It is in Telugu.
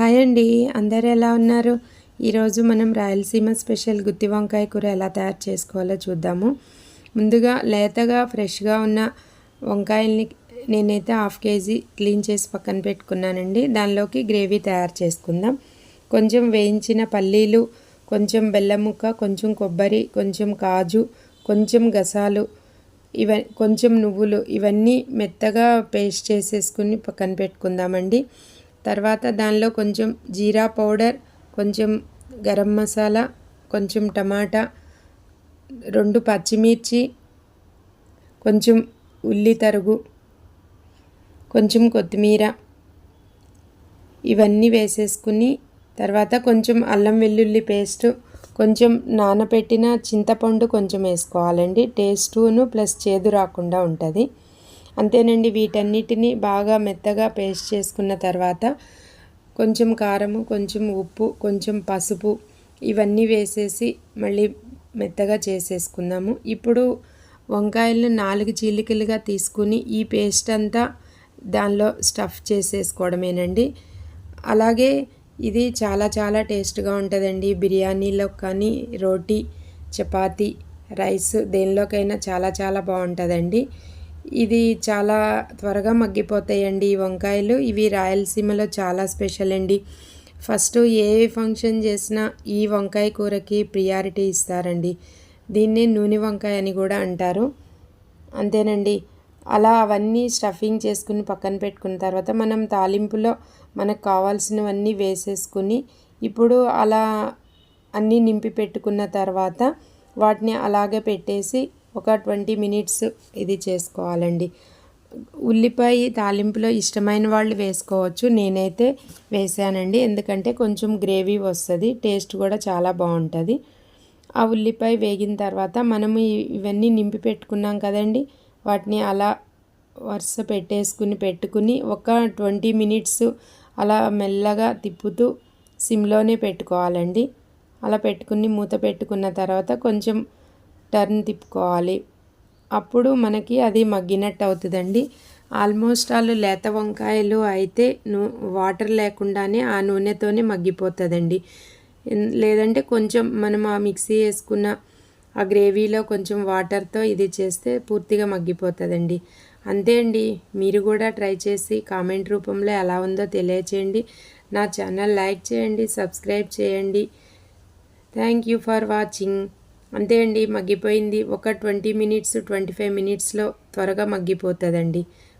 హాయ్ అండి. అందరు ఎలా ఉన్నారు? ఈరోజు మనం రాయలసీమ స్పెషల్ గుత్తి వంకాయ కూర ఎలా తయారు చేసుకోవాలో చూద్దాము. ముందుగా లేతగా ఫ్రెష్గా ఉన్న వంకాయల్ని నేనైతే హాఫ్ కేజీ క్లీన్ చేసి పక్కన పెట్టుకున్నానండి. దానిలోకి గ్రేవీ తయారు చేసుకుందాం. కొంచెం వేయించిన పల్లీలు కొంచెం బెల్లం ముక్క కొంచెం కొబ్బరి కొంచెం కాజు కొంచెం గసాలు ఇవ కొంచెం నువ్వులు ఇవన్నీ మెత్తగా పేస్ట్ చేసేసుకుని పక్కన పెట్టుకుందామండి. తర్వాత దానిలో కొంచెం జీరా పౌడర్ కొంచెం గరం మసాలా కొంచెం టమాటా రెండు పచ్చిమిర్చి కొంచెం ఉల్లి తరుగు కొంచెం కొత్తిమీర ఇవన్నీ వేసేసుకుని తర్వాత కొంచెం అల్లం వెల్లుల్లి పేస్ట్ కొంచెం నానబెట్టిన చింతపండు కొంచెం వేసుకోవాలండి. టేస్టును ప్లస్ చేదు రాకుండా ఉంటుంది. అంతేనండి వీటన్నిటిని బాగా మెత్తగా పేస్ట్ చేసుకున్న తర్వాత కొంచెం కారము కొంచెం ఉప్పు కొంచెం పసుపు ఇవన్నీ వేసేసి మళ్ళీ మెత్తగా చేసేసుకుందాము. ఇప్పుడు వంకాయలను నాలుగు చీలికలుగా తీసుకుని ఈ పేస్ట్ అంతా దానిలో స్టఫ్ చేసేసుకోవడమేనండి. అలాగే ఇది చాలా చాలా టేస్ట్గా ఉంటుందండి. బిర్యానీలో కానీ రోటీ చపాతీ రైస్ దేనిలోకైనా చాలా చాలా బాగుంటుందండి. ఇది చాలా త్వరగా మగ్గిపోతాయండి ఈ వంకాయలు. ఇవి రాయలసీమలో చాలా స్పెషల్ అండి. ఫస్ట్ ఏ ఫంక్షన్ చేసినా ఈ వంకాయ కూరకి ప్రియారిటీ ఇస్తారండి. దీన్ని నూనె వంకాయ అని కూడా అంటారు. అంతేనండి. అలా అవన్నీ స్టఫింగ్ చేసుకుని పక్కన పెట్టుకున్న తర్వాత మనం తాలింపులో మనకు కావాల్సినవన్నీ వేసేసుకుని ఇప్పుడు అలా అన్నీ నింపి పెట్టుకున్న తర్వాత వాటిని అలాగే పెట్టేసి ఒక ట్వంటీ మినిట్స్ ఇది చేసుకోవాలండి. ఉల్లిపాయ తాలింపులో ఇష్టమైన వాళ్ళు వేసుకోవచ్చు. నేనైతే వేసానండి. ఎందుకంటే కొంచెం గ్రేవీ వస్తుంది. టేస్ట్ కూడా చాలా బాగుంటుంది. ఆ ఉల్లిపాయ వేగిన తర్వాత మనము ఇవన్నీ నింపి పెట్టుకున్నాం కదండి. వాటిని అలా వరుస పెట్టేసుకుని పెట్టుకుని ఒక ట్వంటీ మినిట్స్ అలా మెల్లగా తిప్పుతూ సిమ్లోనే పెట్టుకోవాలండి. అలా పెట్టుకుని మూత పెట్టుకున్న తర్వాత కొంచెం టర్న్ తిప్పుకోవాలి. అప్పుడు మనకి అది మగ్గినట్టు అవుతుందండి ఆల్మోస్ట్ వాళ్ళు లేత వంకాయలు అయితే నూ వాటర్ లేకుండానే ఆ నూనెతోనే మగ్గిపోతుందండి. లేదంటే కొంచెం మనం ఆ మిక్సీ వేసుకున్న ఆ గ్రేవీలో కొంచెం వాటర్తో ఇది చేస్తే పూర్తిగా మగ్గిపోతుందండి. అంతే అండి. మీరు కూడా ట్రై చేసి కామెంట్ రూపంలో ఎలా ఉందో తెలియచేయండి. నా ఛానల్ లైక్ చేయండి సబ్స్క్రైబ్ చేయండి. Thank you for watching. అంతే అండి మగ్గిపోయింది. ఒక ట్వంటీ మినిట్స్ ట్వంటీ ఫైవ్ మినిట్స్లో త్వరగా మగ్గిపోతుందండి.